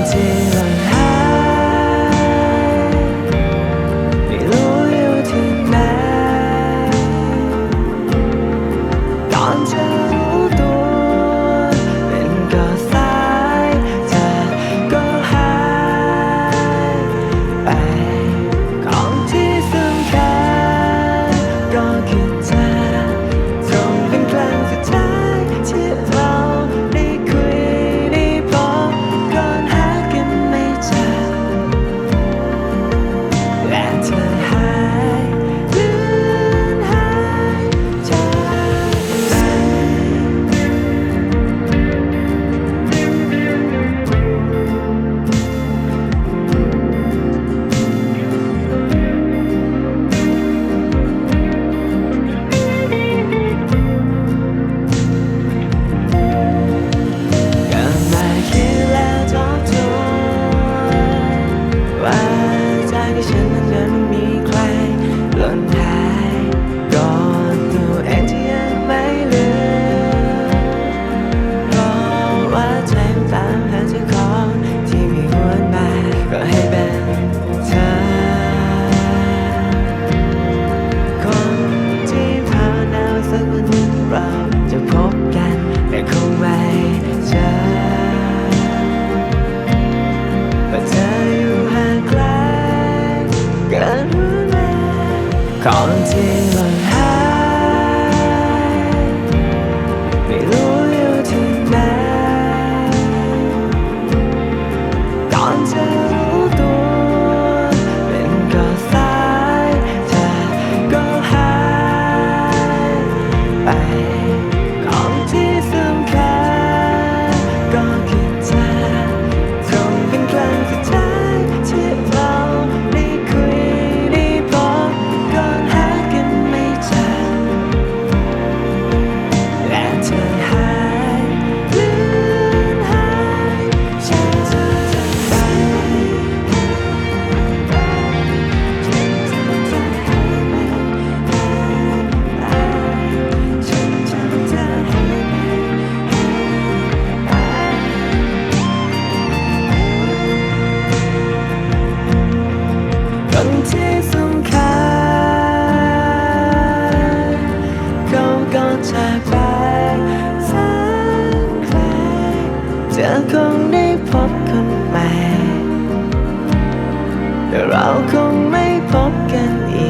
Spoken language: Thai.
until I คนที่สำคัญเขาก็จากไปสักครั้คงได้พบคนใหมเราคงไม่พบกันอีก